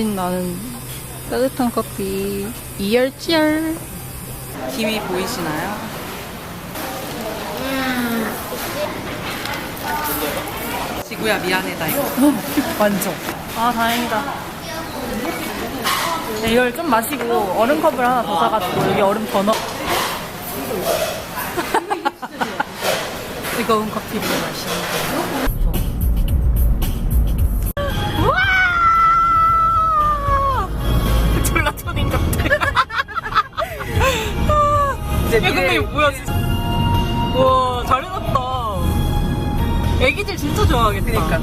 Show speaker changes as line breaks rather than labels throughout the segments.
진 나는 따뜻한 커피. 이열치열.
김이 보이시나요? 지구야 미안해다 이거.
완전. 아 다행이다. 네, 이걸 좀 마시고 얼음컵을 하나 더 사가지고 여기 얼음 더 넣어. 뜨거운 커피를 마시는
이제
야 근데 이거 뭐야 진짜 와 잘 해놨다 애기들 진짜 좋아하겠다
그러니까.
야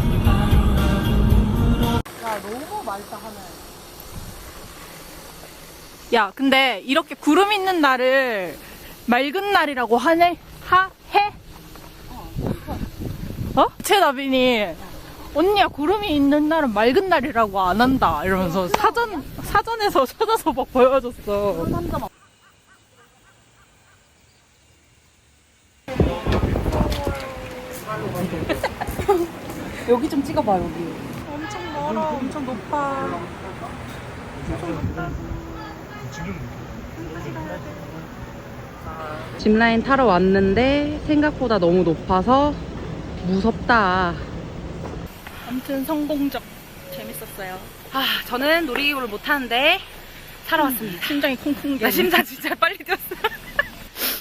너무 맑다 하늘 야 근데 이렇게 구름 있는 날을 맑은 날이라고 하네? 하? 해? 어? 최나빈이 언니야 구름이 있는 날은 맑은 날이라고 안 한다 이러면서 사전 사전에서 찾아서 막 보여줬어
여기 좀 찍어봐 여기.
엄청 멀어 엄청 높아
짚라인 타러 왔는데 생각보다 너무 높아서 무섭다.
아무튼 성공적 재밌었어요
아 저는 놀이기구를 못 타는데 타러 왔습니다.
심장이 쿵쿵
나 심장 진짜 빨리 뛰었어.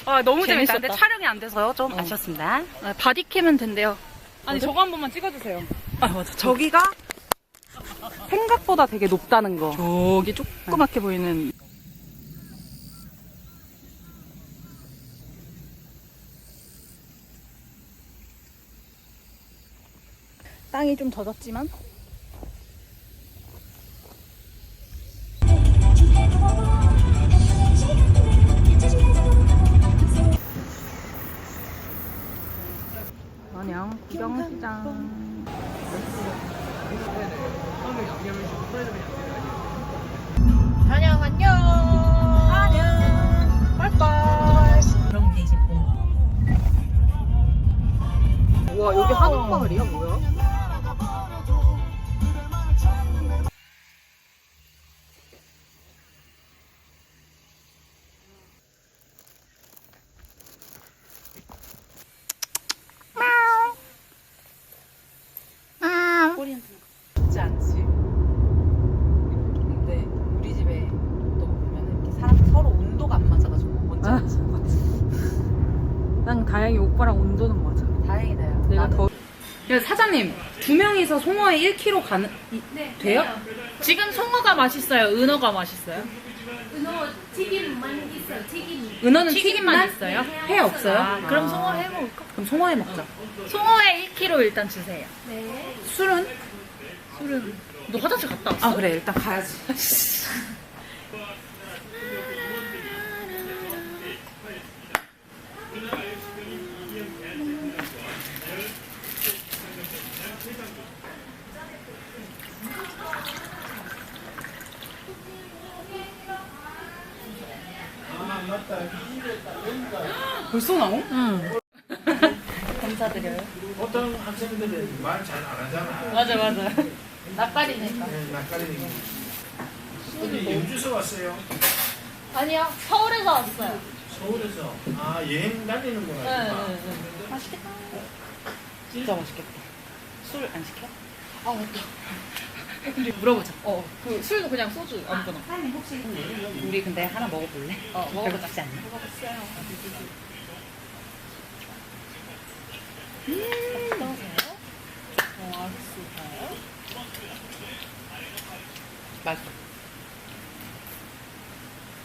아 너무 재밌다.
재밌었다.
촬영이 안 돼서요. 좀
어.
아쉬웠습니다.
아, 바디캠은 된대요 아니 저거 한 번만 찍어주세요. 아 맞아.
저기가 생각보다 되게 높다는 거.
저기 조그맣게 보이는. 땅이 좀 젖었지만
마을이야 뭐야? 꼬리는 좋지 않지. 근데 우리 집에 또 보면 이렇게 사람 서로 온도가 안 맞아가지고 뭔지
아.
알지?
난 다행히 오빠랑 온도는 맞아
다행이다. 요
내가 더
사장님 두 명이서 송어에 1kg 가는 이- 돼요?
지금 송어가 맛있어요 은어가 맛있어요
은어 튀김만 있어요. 튀김.
은어는
튀김만
튀김만
있어요?
회 없어요?
아, 그럼 송어 해 먹을까?
그럼 송어회 먹자.
송어에 1kg 일단 주세요
네.
술은?
술은 너 화장실 갔다 왔어?
아 그래 일단 가야지. 벌써 나오?
응 감사드려요
어떤 학생들은 말 잘 안 하잖아.
맞아 맞아 낯가리니까
네, 낯가리니까. 어디 연주서 왔어요?
아니요. 서울에서 왔어요.
서울에서. 아, 여행 다니는구나.
네,
맛있겠다. 진짜 맛있겠다. 술 안 시켜?
아 맞다 근데 물어보자 어 그 술도 그냥 소주 아무거나
우리 근데 하나 먹어볼래?
어, 먹어보자.
않냐?
먹어봤어요
어떠세요?
어 맛있어요
맛있어.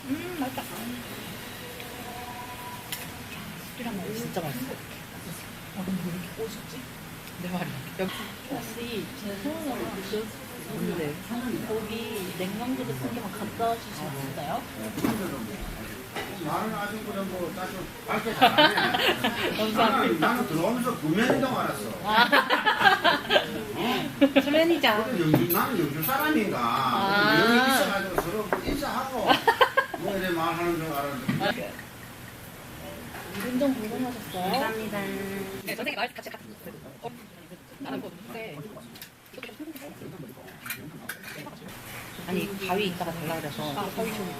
음 맛있다
술이랑 먹으면 진짜 맛있어. 아, 근데 왜 이렇게 꼬셨지? 내 말이야. 여기
혹시 제 소원을 드셨
뭔데?
거기 냉장고도 한 개만 갖다 주실 수 있어요?
나는 아직 그냥 뭐, 사실 밝게 잘하네. 나는, 나는 들어오면서 구매운동 알았어.
초면이자.
영주, 나는 영주 사람인가.
아.
여기 있어가지고 서로 인사하고. 뭐 이래 말하는 줄 알았는데.
운전 고생하셨어요?
감사합니다. 네, 선생님 말 같이 같이. 어? 나는 뭐, 네. 가위 이따가 달라 그래서 가위 좀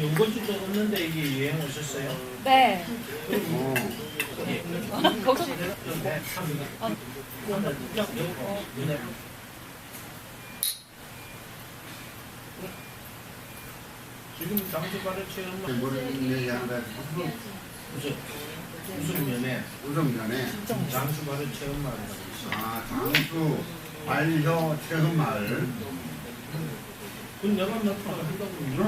연건 줄도 없는데 이게 유행 오셨어요?
네.
지금 장수발을 체험한
뭐를 얘기한다.
무슨 무슨 면에
우성전에
장수발을 체험하라고 있어.
아 장수 반려 체험 마을.
그 내가 나타나 한다고 이런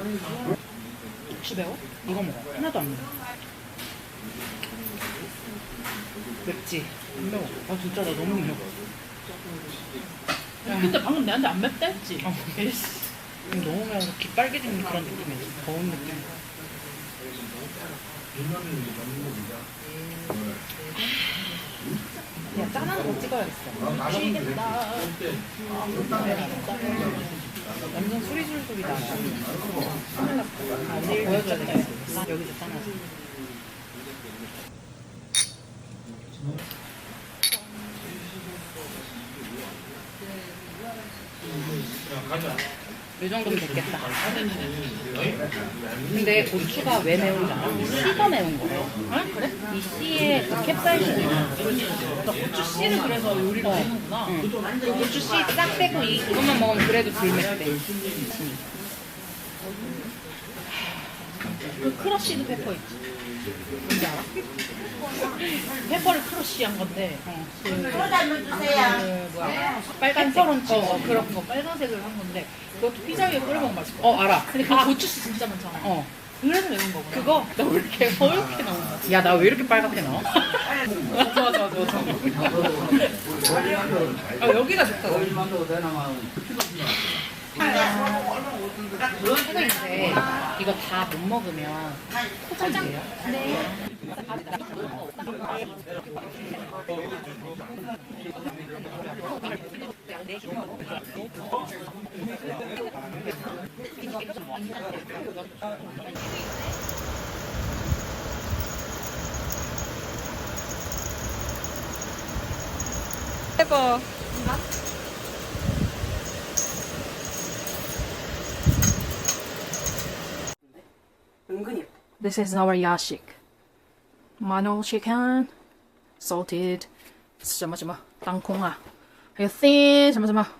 아니나?
혹시 매워? 이거 먹어. 하나도 안 매워. 맵지? 안 매워. 아 진짜 나 너무 매워.
근데 방금 내한테 안 맵다 했지?
어, 에이씨. 너무 매워서 귀 빨개지는 그런 느낌이지. 더운 느낌. 그냥 짠한 거 찍어야겠어.
아,
완전 소리술술이다. 아, 오늘 보여줘야 되겠어. 여기서 짠하지.
야 가자.
이 정도면 됐겠다. 근데 고추가 왜 매운지 알아? 씨가 매운 거예요.
아 그래?
이 씨에 그 캡사이신이.
나 고추 씨를 그래서 요리를
어.
하는구나.
응. 그 고추 씨 싹 빼고 이, 이것만 먹으면 그래도 덜 맵대.
그 크러쉬드 페퍼 있지? 뭔지 알아? 페퍼를 크러쉬한 건데
어.
그, 그 뭐야 빨간 페퍼런치 어, 그런 거 빨간색을 한 건데 그것도 피자 위에 뿌려 먹으면 맛있거든
어, 알아.
근데 그 고추씨 진짜 많잖아
어.
그래서 매운 거구나
그거?
나 왜 이렇게 허옇게 나온 거야?
야, 나 왜 이렇게 빨갛게 나와?
좋아 좋아 좋아 좋아
아, 여기가 좋다. 선생님인데 이거 다 못 먹으면 포장이에요?
대
po.
This is our yashik. Mano chicken, salted, 什么什么当空啊，还有 thin 什么什么。